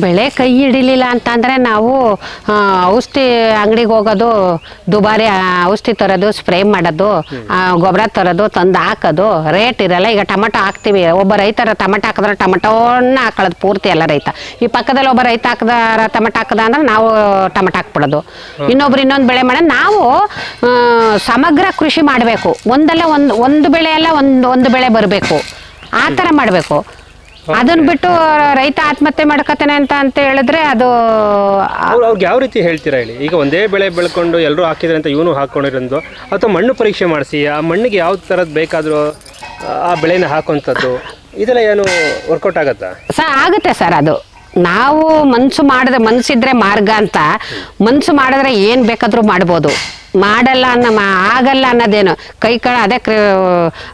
ಬೆಳೆ ಕೈ ಹಿಡಿಲಿಲ್ಲ ಅಂತಂದರೆ ನಾವು ಔಷಧಿ ಅಂಗಡಿಗೆ ಹೋಗೋದು ದುಬಾರಿ ಔಷಧಿ ತರೋದು ಸ್ಪ್ರೇ ಮಾಡೋದು ಗೊಬ್ಬರ ತರೋದು ತಂದು ಹಾಕೋದು ರೇಟ್ ಇರಲ್ಲ. ಈಗ ಟೊಮಟೊ ಹಾಕ್ತಿವಿ. ಒಬ್ಬ ರೈತರ ಟೊಮಟೊ ಹಾಕಿದ್ರೆ ಟೊಮಟೋನ್ನ ಹಾಕೊಳ್ಳೋದು ಪೂರ್ತಿ ಎಲ್ಲ ರೈತ. ಈ ಪಕ್ಕದಲ್ಲಿ ಒಬ್ಬ ರೈತ ಹಾಕದ ಟೊಮಟೊ ಹಾಕದ ಅಂದ್ರೆ ನಾವು ಟೊಮಟೊ ಹಾಕ್ಬಿಡೋದು. ಇನ್ನೊಬ್ರು ಇನ್ನೊಂದು ಬೆಳೆ ಮಾಡೋದು ನಾವು ಸಮಗ್ರ ಕೃಷಿ ಮಾಡಬೇಕು. ಒಂದಲ್ಲ ಒಂದು ಒಂದು ಬೆಳೆ ಅಲ್ಲ ಒಂದು ಒಂದು ಬೆಳೆ ಬರಬೇಕು. ಆ ಥರ ಮಾಡಬೇಕು. ಅದನ್ನ ಬಿಟ್ಟು ರೈತ ಆತ್ಮಹತ್ಯೆ ಮಾಡ್ಕತಾನೆ ಅಂತ ಅಂತ ಹೇಳಿದ್ರೆ ಅದು ಅವ್ರು ಅವ್ರಿಗೆ ಯಾವ ರೀತಿ ಹೇಳ್ತೀರಾ ಹೇಳಿ? ಈಗ ಒಂದೇ ಬೆಳೆ ಬೆಳ್ಕೊಂಡು ಎಲ್ಲರೂ ಹಾಕಿದ್ರೆ ಅಂತ ಇವನು ಹಾಕೊಂಡಿರೋದು ಅಥವಾ ಮಣ್ಣು ಪರೀಕ್ಷೆ ಮಾಡಿಸಿ ಆ ಮಣ್ಣಿಗೆ ಯಾವ ಥರದ್ದು ಬೇಕಾದರೂ ಆ ಬೆಳೆನ ಹಾಕುವಂಥದ್ದು ಇದೆಲ್ಲ ಏನು ವರ್ಕೌಟ್ ಆಗತ್ತಾ? ಸರ್ ಆಗುತ್ತೆ ಸರ್ ಅದು. ನಾವು ಮನ್ಸು ಮಾಡಿದ್ರೆ ಮನ್ಸಿದ್ರೆ ಮಾರ್ಗ ಅಂತ ಮನ್ಸು ಮಾಡಿದ್ರೆ ಏನು ಬೇಕಾದರೂ ಮಾಡ್ಬೋದು. ಮಾಡಲ್ಲ ಅನ್ನ ಮಾ- ಆಗಲ್ಲ ಅನ್ನೋದೇನು? ಕೈ ಕಳ ಅದೇ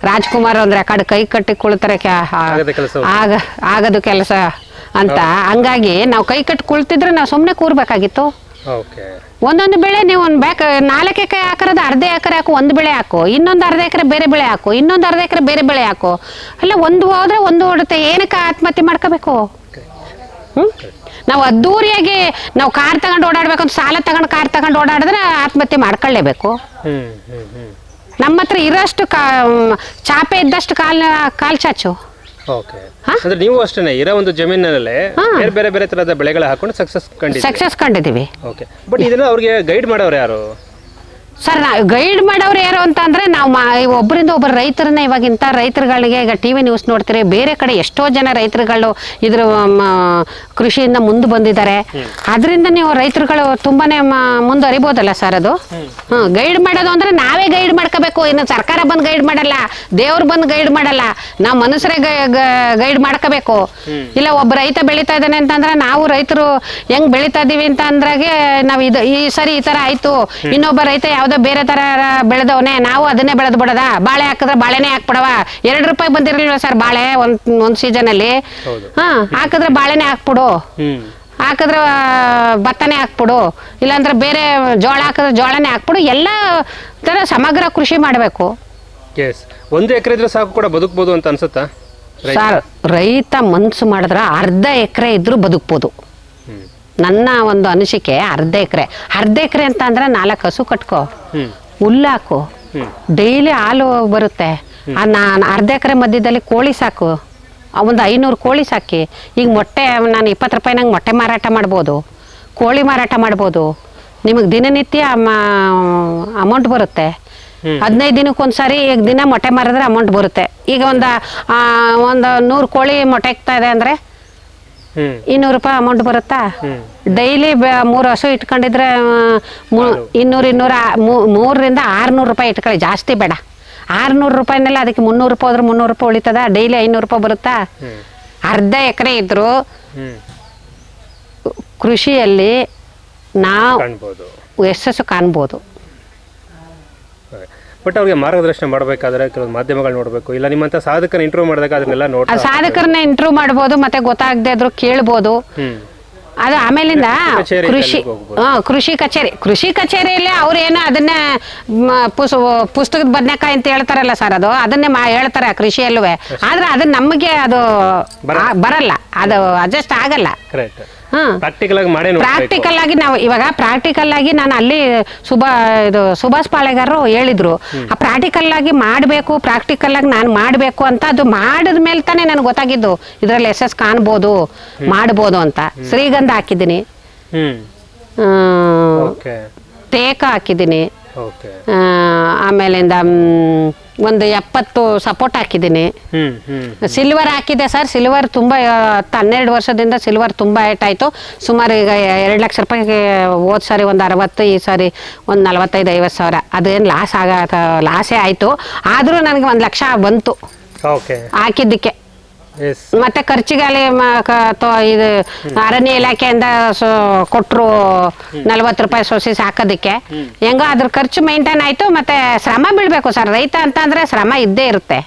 ರಾಜ್ಕುಮಾರ್ ಅಂದ್ರೆ ಆ ಕಡೆ ಕೈ ಕಟ್ಟಿ ಕುಳ್ತಾರೆ ಕ್ಯಾ- ಆಗದ ಕೆಲಸ ಆಗ ಆಗದು ಕೆಲಸ ಅಂತ. ಹಂಗಾಗಿ ನಾವು ಕೈ ಕಟ್ಟಿ ಕುಳ್ತಿದ್ರೆ ನಾವು ಸುಮ್ಮನೆ ಕೂರ್ಬೇಕಾಗಿತ್ತು. ಒಂದೊಂದು ಬೆಳೆ ನೀವು ಒಂದು ಬ್ಯಾಕ್ ನಾಲ್ಕು ಎಕರೆ ಹಾಕಿರೋದು ಅರ್ಧ ಎಕರೆ ಹಾಕು ಒಂದು ಬೆಳೆ ಹಾಕು. ಇನ್ನೊಂದು ಅರ್ಧ ಎಕರೆ ಬೇರೆ ಬೆಳೆ ಹಾಕು. ಇನ್ನೊಂದು ಅರ್ಧ ಎಕರೆ ಬೇರೆ ಬೆಳೆ ಹಾಕು. ಅಲ್ಲ ಒಂದು ಹೋದ್ರೆ ಒಂದು ಹೊಡುತ್ತೆ ಏನಕ್ಕೆ ಆತ್ಮಹತ್ಯೆ ಮಾಡ್ಕೋಬೇಕು? ಹ್ಮ್? ನಾವು ಅದ್ದೂರಿಯಾಗಿ ನಾವು ಕಾರ್ ತಗೊಂಡು ಓಡಾಡ್ಬೇಕಂತ ಸಾಲ ತಗೊಂಡು ಕಾರ್ ತಗೊಂಡು ಓಡಾಡಿದ್ರೆ ಆತ್ಮಹತ್ಯೆ ಮಾಡ್ಕೊಳ್ಳೇಬೇಕು. ನಮ್ಮ ಹತ್ರ ಇರೋಷ್ಟು ಕಾ ಚಾಪೆ ಇದ್ದಷ್ಟು ಕಾಲ್ ಕಾಲ್ ಚಾಚು. ಓಕೆ. ಅಂದ್ರೆ ನೀವು ಅಷ್ಟೇ ಇರೋ ಒಂದು ಜಮೀನಿನಲ್ಲೇ ಬೇರೆ ಬೇರೆ ಬೇರೆ ತರದ ಬೆಳೆಗಳ ಹಾಕೊಂಡು ಸಕ್ಸಸ್ ಕಂಡಿದ್ದೀವಿ ಸಕ್ಸಸ್ ಕಂಡಿದ್ದೀವಿ. ಓಕೆ. ಬಟ್ ಇದನ್ನ ಅವ್ರಿಗೆ ಗೈಡ್ ಮಾಡೋರು ಯಾರು? ಸರ್ ನಾ ಗೈಡ್ ಮಾಡೋರು ಯಾರು ಅಂತ ಅಂದ್ರೆ ನಾವು ಮಾ ಒಬ್ಬರಿಂದ ಒಬ್ಬರು ರೈತರನ್ನ ಇವಾಗ ಇಂಥ ರೈತರುಗಳಿಗೆ ಈಗ ಟಿ ವಿ ನ್ಯೂಸ್ ನೋಡ್ತೀರಿ. ಬೇರೆ ಕಡೆ ಎಷ್ಟೋ ಜನ ರೈತರುಗಳು ಇದ್ರ ಕೃಷಿಯಿಂದ ಮುಂದೆ ಬಂದಿದ್ದಾರೆ. ಅದರಿಂದ ನೀವು ರೈತರುಗಳು ತುಂಬಾನೇ ಮುಂದುವರಿಬೋದಲ್ಲ ಸರ್ ಅದು? ಹ್ಮ್. ಗೈಡ್ ಮಾಡೋದು ಅಂದ್ರೆ ನಾವೇ ಗೈಡ್ ಮಾಡ್ಕೋಬೇಕು. ಇನ್ನು ಸರ್ಕಾರ ಬಂದು ಗೈಡ್ ಮಾಡಲ್ಲ ದೇವ್ರು ಬಂದು ಗೈಡ್ ಮಾಡಲ್ಲ ನಾವು ಮನುಷ್ಯರೇ ಗೈಡ್ ಮಾಡ್ಕೋಬೇಕು. ಇಲ್ಲ ಒಬ್ಬ ರೈತ ಬೆಳೀತಾ ಇದ್ದಾನೆ ಅಂತಂದ್ರೆ ನಾವು ರೈತರು ಹೆಂಗ್ ಬೆಳೀತಾ ಇದ್ದೀವಿ ಅಂತ ಅಂದ್ರಾಗೆ ನಾವು ಇದು ಈ ಸರಿ ಈ ತರ ಆಯ್ತು. ಇನ್ನೊಬ್ಬ ರೈತ ಯಾವ್ದೋ ಬೇರೆ ತರ ಬೆಳೆದವನೇ ನಾವು ಅದನ್ನೇ ಬೆಳೆದು ಬಿಡದ? ಬಾಳೆ ಹಾಕಿದ್ರೆ ಬಾಳೆನೇ ಹಾಕ್ಬಿಡವ? ಎರಡು ರೂಪಾಯಿ ಬಂದಿರಲಿಲ್ಲ ಸರ್ ಬಾಳೆ ಒಂದ್ ಒಂದ್ ಸೀಸನ್ ಅಲ್ಲಿ. ಹಾ ಹಾಕಿದ್ರೆ ಬಾಳೆನೇ ಹಾಕ್ಬಿಡು. ಹಾಕಿದ್ರೆ ಭತ್ತನೆ ಹಾಕ್ಬಿಡು. ಇಲ್ಲಾಂದ್ರೆ ಬೇರೆ ಜೋಳ ಹಾಕಿದ್ರೆ ಜೋಳನೇ ಹಾಕ್ಬಿಡು. ಎಲ್ಲ ತರ ಸಮಗ್ರ ಕೃಷಿ ಮಾಡಬೇಕು. ಎಸ್ ಒಂದು ಎಕರೆ ಇದ್ರೆ ಸಾಕು ಕೂಡ ಬದುಕ್ಬೋದು ಅಂತ ಅನ್ಸುತ್ತಾ? ರೈತ? ಸರ್ ರೈತ ಮನ್ಸು ಮಾಡಿದ್ರೆ ಅರ್ಧ ಎಕರೆ ಇದ್ರೂ ಬದುಕ್ಬೋದು. ನನ್ನ ಒಂದು ಅನಿಸಿಕೆ ಅರ್ಧ ಎಕರೆ. ಅರ್ಧ ಎಕರೆ ಅಂತ ಅಂದ್ರೆ ನಾಲ್ಕು ಹಸು ಕಟ್ಕೋ. ಹುಲ್ಲಾಕು ಡೈಲಿ ಹಾಲು ಬರುತ್ತೆ. ಆ ನಾನು ಅರ್ಧ ಎಕರೆ ಮಧ್ಯದಲ್ಲಿ ಕೋಳಿ ಸಾಕು. ಒಂದು ಐನೂರು ಕೋಳಿ ಸಾಕಿ. ಈಗ ಮೊಟ್ಟೆ ನಾನು ಇಪ್ಪತ್ತು ರೂಪಾಯಿ ನಂಗೆ ಮೊಟ್ಟೆ ಮಾರಾಟ ಮಾಡ್ಬೋದು. ಕೋಳಿ ಮಾರಾಟ ಮಾಡ್ಬೋದು. ನಿಮಗೆ ದಿನನಿತ್ಯ ಅಮೌಂಟ್ ಬರುತ್ತೆ. ಹದಿನೈದು ದಿನಕ್ಕೆ ಒಂದ್ಸರಿ ಈಗ ದಿನ ಮೊಟ್ಟೆ ಮಾರಿದ್ರೆ ಅಮೌಂಟ್ ಬರುತ್ತೆ. ಈಗ ಒಂದು ಒಂದು ನೂರು ಕೋಳಿ ಮೊಟ್ಟೆ ಇಕ್ತಾ ಇದೆ ಅಂದರೆ ಇನ್ನೂರು ರೂಪಾಯಿ ಅಮೌಂಟ್ ಬರುತ್ತಾ? ಡೈಲಿ ಮೂರು ಹಸು ಇಟ್ಕೊಂಡಿದ್ರೆ ಇನ್ನೂರು ಇನ್ನೂರ ಮೂರರಿಂದ ಆರ್ನೂರು ರೂಪಾಯಿ ಇಟ್ಕೊಳ್ಳಿ ಜಾಸ್ತಿ ಬೇಡ. ಆರ್ನೂರು ರೂಪಾಯಿನೆಲ್ಲ ಅದಕ್ಕೆ ಮುನ್ನೂರು ರೂಪಾಯಿ ಹೋದ್ರೆ ಮುನ್ನೂರು ರೂಪಾಯಿ ಉಳಿತದ? ಡೈಲಿ ಐನೂರು ರೂಪಾಯಿ ಬರುತ್ತಾ? ಅರ್ಧ ಎಕರೆ ಇದ್ರು ಕೃಷಿಯಲ್ಲಿ ನಾವು ಯಶಸ್ಸು ಕಾಣ್ಬೋದು. ಬಟ್ ಅವ್ರಿಗೆ ಮಾರ್ಗದರ್ಶನ ಮಾಡಬೇಕಾದ್ರೆ ಕೆಲವೊಂದು ಮಾಧ್ಯಮಗಳು ನೋಡಬೇಕು. ಇಲ್ಲ ನಿಮ್ಮಂತ ಸಾಧಕನ ಇಂಟರ್ವ್ಯೂ ಮಾಡಿದಾಗ ಅದನ್ನೆಲ್ಲ ನೋಡಿ ಸಾಧಕರನ್ನ ಇಂಟರ್ವ್ಯೂ ಮಾಡ್ಬೋದು ಮತ್ತೆ ಗೊತ್ತಾಗದೆ ಇದ್ರು ಕೇಳ್ಬೋದು. ಅದು ಆಮೇಲಿಂದ ಕಚೇರಿ ಕೃಷಿ ಹಾ ಕೃಷಿ ಕಚೇರಿ. ಕೃಷಿ ಕಚೇರಿಯಲ್ಲಿ ಅವ್ರೇನು ಅದನ್ನೇ ಮ, ಪುಸ್ ಪುಸ್ತಕದ ಬದನೆಕಾಯಿ ಅಂತ ಹೇಳ್ತಾರಲ್ಲ ಸರ್ ಅದು ಅದನ್ನೇ ಮಾ ಹೇಳ್ತಾರೆ ಕೃಷಿಯಲ್ಲೂ. ಆದ್ರೆ ಅದು ನಮಗೆ ಅದು ಆ, ಬರಲ್ಲ. ಅದು ಅಡ್ಜಸ್ಟ್ ಆಗಲ್ಲ. ಕರೆಕ್ಟ್ ಪ್ರಾಕ್ಟಿಕಲ್ ಆಗಿ ಮಾಡೇ ಪ್ರಾಕ್ಟಿಕಲ್ ಆಗಿ ನಾವು ಇವಾಗ ಪ್ರಾಕ್ಟಿಕಲ್ ಆಗಿ ನಾನು ಅಲ್ಲಿ ಸುಭಾ ಇದು ಸುಭಾಷ್ ಪಾಳೆಗಾರರು ಹೇಳಿದ್ರು. ಆ ಪ್ರಾಕ್ಟಿಕಲ್ ಆಗಿ ಮಾಡಬೇಕು ಪ್ರಾಕ್ಟಿಕಲ್ ಆಗಿ ನಾನು ಮಾಡಬೇಕು ಅಂತ ಅದು ಮಾಡಿದ ಮೇಲೆ ತಾನೇ ನನಗೆ ಗೊತ್ತಾಗಿದ್ದು. ಇದರಲ್ಲಿ ಎಸ್ ಎಸ್ ಕಾಣ್ಬೋದು ಮಾಡ್ಬೋದು ಅಂತ. ಶ್ರೀಗಂಧ ಹಾಕಿದ್ದೀನಿ. ಹ್ಮ್. ಹ್ಮ್, ಓಕೆ ತೇಕ ಹಾಕಿದ್ದೀನಿ. ಆಮೇಲಿಂದ ಒಂದು ಎಪ್ಪತ್ತು ಸಪೋರ್ಟ್ ಹಾಕಿದ್ದೀನಿ. ಸಿಲ್ವರ್ ಹಾಕಿದೆ ಸರ್ ಸಿಲ್ವರ್ ತುಂಬ ಹತ್ತು ಹನ್ನೆರಡು ವರ್ಷದಿಂದ ಸಿಲ್ವರ್ ತುಂಬ ಏಟ್ ಆಯಿತು. ಸುಮಾರು ಈಗ ಎರಡು ಲಕ್ಷ ರೂಪಾಯಿಗೆ ಹೋದ ಸಾರಿ ಒಂದು ಅರವತ್ತು ಈ ಸಾರಿ ಒಂದು ನಲವತ್ತೈದು ಐವತ್ತು ಸಾವಿರ. ಅದೇನು ಲಾಸ್ ಆಗ ಲಾಸೇ ಆಯಿತು. ಆದರೂ ನನಗೆ ಒಂದು ಲಕ್ಷ ಬಂತು. ಹಾಕಿದ್ದಕ್ಕೆ. ಮತ್ತೆ ಖರ್ಚಿಗಾಲಿ ಇದು ಅರಣ್ಯ ಇಲಾಖೆಯಿಂದ ಕೊಟ್ರು ಕೊಟ್ಟರು ನಲ್ವತ್ತು ರೂಪಾಯಿ ಸೊಸಿ ಸಾಕೋದಕ್ಕೆ. ಹೆಂಗೋ ಅದ್ರ ಖರ್ಚು ಮೇಂಟೈನ್ ಆಯ್ತು ಮತ್ತೆ ಶ್ರಮ ಬೀಳ್ಬೇಕು ಸರ್. ರೈತ ಅಂತ ಅಂದ್ರೆ ಶ್ರಮ ಇದ್ದೇ ಇರುತ್ತೆ.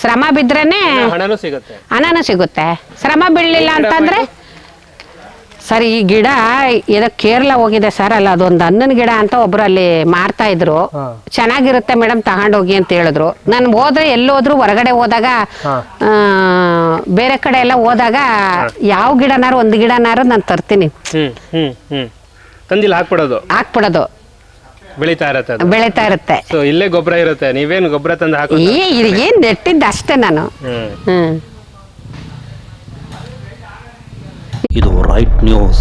ಶ್ರಮ ಬಿದ್ರೇನೆ ಹಣನೂ ಸಿಗುತ್ತೆ. ಹಣನೂ ಸಿಗುತ್ತೆ. ಶ್ರಮ ಬೀಳಲಿಲ್ಲ ಅಂತಂದ್ರೆ ಸರ್ ಈ ಗಿಡ ಏನೋ ಕೇರಳ ಹೋಗಿದೆ ಸರ್ ಅಲ್ಲ ಅದೊಂದು ಅನ್ನನ ಗಿಡ ಅಂತ ಒಬ್ರು ಅಲ್ಲಿ ಮಾರ್ತಾ ಇದ್ರು. ಚೆನ್ನಾಗಿರುತ್ತೆ ಮೇಡಮ್ ತಗೊಂಡೋಗಿ ಅಂತ ಹೇಳಿದ್ರು. ನಾನು ಹೋದ್ರೆ ಎಲ್ಲೋದ್ರು ಹೊರಗಡೆ ಹೋದಾಗ ಬೇರೆ ಕಡೆ ಎಲ್ಲ ಹೋದಾಗ ಯಾವ ಗಿಡನಾರು ಒಂದು ಗಿಡನಾರು ನಾನು ತರ್ತೀನಿ. ತಂದಿಲ್ಲ ಹಾಕ್ಬಿಡೋದು. ಹಾಕ್ಬಿಡೋದು. ಬೆಳೀತಾ ಇರುತ್ತೆ ಬೆಳೀತಾ ಇರುತ್ತೆ. ಇಲ್ಲೇ ಗೊಬ್ಬರ ಇರುತ್ತೆ. ನೀವೇನು ಗೊಬ್ಬರ ತಂದು ಹಾಕು ಏನ್ ನೆಟ್ಟಿದ್ದ ಅಷ್ಟೇ ನಾನು. ಹ್ಮ್. ಇದು ರೈಟ್ ನ್ಯೂಸ್